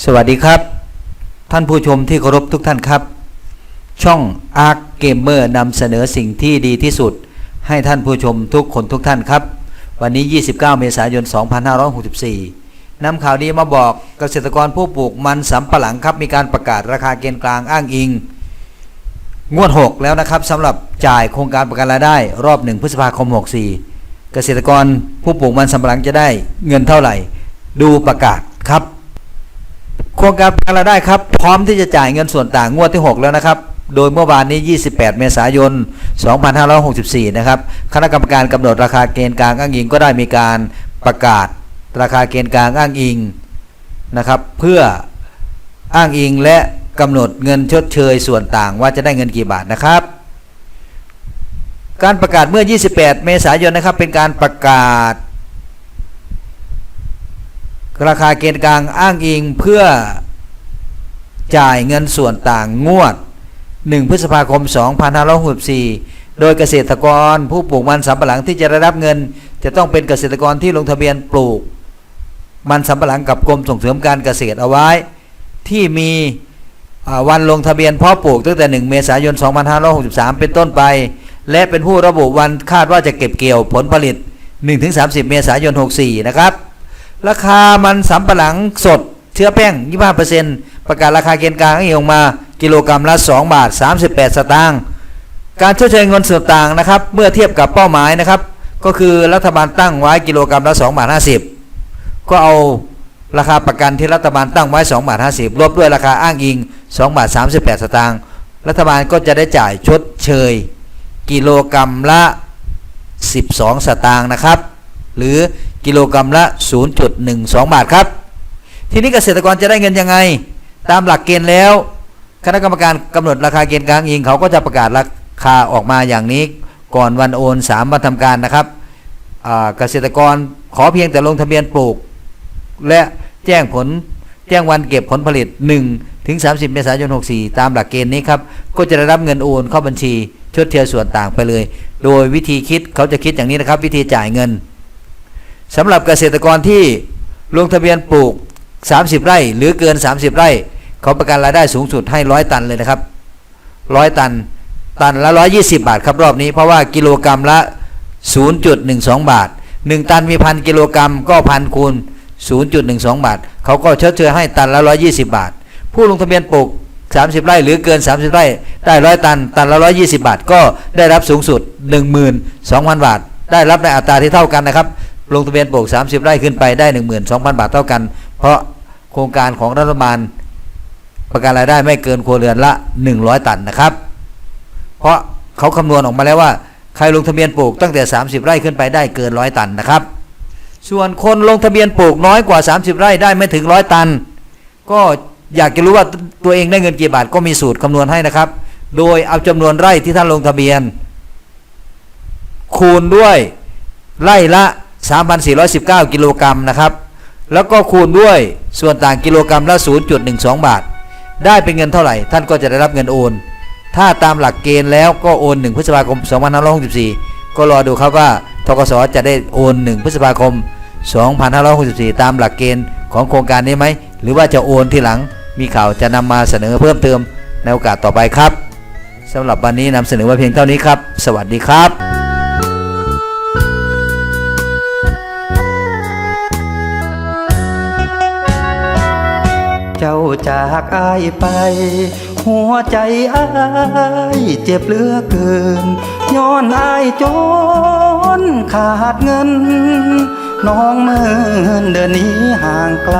สวัสดีครับ ท่านผู้ชมที่เคารพทุกท่านครับ ช่อง Arc Gamer นำเสนอสิ่งที่ดีที่สุด ให้ท่านผู้ชมทุกคนทุกท่านครับ วันนี้ 29 เมษายน 2564นำข่าวดีมาบอกเกษตรกรผู้ปลูกมันสำปะหลังครับ มีการประกาศราคาเกณฑ์กลางอ้างอิง งวด 6 แล้วนะครับสำหรับจ่ายโครงการประกันรายได้ รอบ 1 พฤษภาคม 64 เกษตรกรผู้ปลูกมันสำปะหลังจะได้เงินเท่าไหร่ ดูประกาศครับ โครงการประกันรายได้ครับ พร้อมที่จะจ่ายเงินส่วนต่างงวดที่ 6 แล้วนะครับ โดยเมื่อวานนี้ 28 เมษายน 2564 นะครับ คณะกรรมการกำหนดราคาเกณฑ์กลางอ้างอิงก็ได้มีการประกาศราคาเกณฑ์กลางอ้างอิงนะครับ เพื่ออ้างอิงและกำหนดเงินชดเชยส่วนต่างว่าจะได้เงินกี่บาทนะครับ การประกาศเมื่อ 28 เมษายนนะครับเป็นการประกาศ ราคาเกณฑ์กลางอ้างอิงเพื่อจ่ายเงินส่วนต่างงวด 1 พฤษภาคม 2564 โดยเกษตรกรผู้ปลูกมันสำปะหลังที่จะได้รับเงิน จะต้องเป็นเกษตรกรที่ลงทะเบียนปลูก มันสำปะหลังกับกรมส่งเสริมการเกษตรเอาไว้ ที่มีวันลงทะเบียนเพาะปลูกตั้งแต่ 1 เมษายน 2563 เป็นต้นไป และเป็นผู้ระบุวันคาดว่าจะเก็บเกี่ยวผลผลิต 1-30 เมษายน 64 นะครับ ราคามันสำปะหลังสดเชื้อแป้ง 25%ประกาศราคาเกณฑ์กลางให้ออกมากิโลกรัมละ2บาท 38 สตางค์การชดเชยเงินส่วนต่างนะครับ เมื่อเทียบกับเป้าหมายนะครับ ก็คือรัฐบาลตั้งไว้กิโลกรัมละ2บาท50 ก็เอาราคาประกันที่รัฐบาลตั้งไว้2บาท50รวบด้วยราคาอ้างอิง2บาท38 สตางค์รัฐบาลก็จะได้จ่ายชดเชย กิโลกรัมละ 12 สตางค์นะครับ หรือ กิโลกรัมละ 0.12 บาทครับ ทีนี้เกษตรกรจะได้เงินยังไง ตามหลักเกณฑ์แล้ว คณะกรรมการกำหนดราคาเกณฑ์กลางอิงเขาก็จะประกาศราคาออกมาอย่างนี้ ก่อนวันโอน 3 วันทำการนะครับเกษตรกรขอเพียงแต่ลงทะเบียนปลูก และแจ้งผลแจ้งวันเก็บผลผลิต 1 ถึง 30 เมษายน 64 ตามหลักเกณฑ์นี้ครับ ก็จะได้รับเงินโอนเข้าบัญชีชดเชยส่วนต่างไปเลย โดยวิธีคิดเขาจะคิดอย่างนี้นะครับ วิธีจ่ายเงิน สำหรับเกษตรกรที่ลงทะเบียนปลูก 30 ไร่ หรือเกิน 30 ไร่ เขาประกันรายได้สูงสุดให้100ตันเลยนะครับ100ตัน ตันละ 120 บาทครับรอบนี้ เพราะว่ากิโลกรรัมละ 0.12 บาท 1 ตันมีพันกิโลกรรัมก็พันคูณ 0.12 บาท เขาก็ชดเชยให้ตันละ 120 บาท ผู้ลงทะเบียนปลูก 30 ไร่หรือเกิน 30 ไร่ได้ร้อยตัน ตันละ 120 บาท ก็ได้รับสูงสุด 12,000 บาท ได้รับในอัตราที่เท่ากันนะครับ ลงทะเบียนปลูก 30 ไร่ขึ้นไปได้ 12,000 บาทเท่ากัน เพราะโครงการของรัฐบาลประกันรายได้ไม่เกินครัวเรือนละ 100 ตันนะครับ เพราะเขาคำนวณออกมาแล้วว่า ใครลงทะเบียนปลูกตั้งแต่ 30 ไร่ขึ้นไปได้เกินร้อยตันนะครับ ส่วนคนลงทะเบียนปลูกน้อยกว่า 30 ไร่ได้ไม่ถึงร้อยตัน ก็อยากจะรู้ว่าตัวเองได้เงินกี่บาทก็มีสูตรคำนวณให้นะครับ โดยเอาจำนวนไร่ที่ท่านลงทะเบียน คูณด้วยไร่ละ 3,419 กิโลกรัมนะครับ แล้วก็คูณด้วยส่วนต่างกิโลกรัมละ 0.12 บาท ได้เป็นเงินเท่าไหร่ ท่านก็จะได้รับเงินโอน ถ้าตามหลักเกณฑ์แล้วก็โอน 1 พฤษภาคม 2564 ก็รอดูครับว่าทกสจะได้โอน 1 พฤษภาคม 2564 ตามหลักเกณฑ์ของโครงการนี้ไหม หรือว่าจะโอนที่หลัง มีข่าวจะนำมาเสนอเพิ่มเติมในโอกาสต่อไปครับสำหรับวันนี้นำเสนอไว้เพียงเท่านี้ครับ สวัสดีครับ เจ้าจากอายไป หัวใจอายเจ็บเหลือเกิน ย้อนอายจนขาดเงิน น้องเมินเดินหนี้ห่างไกล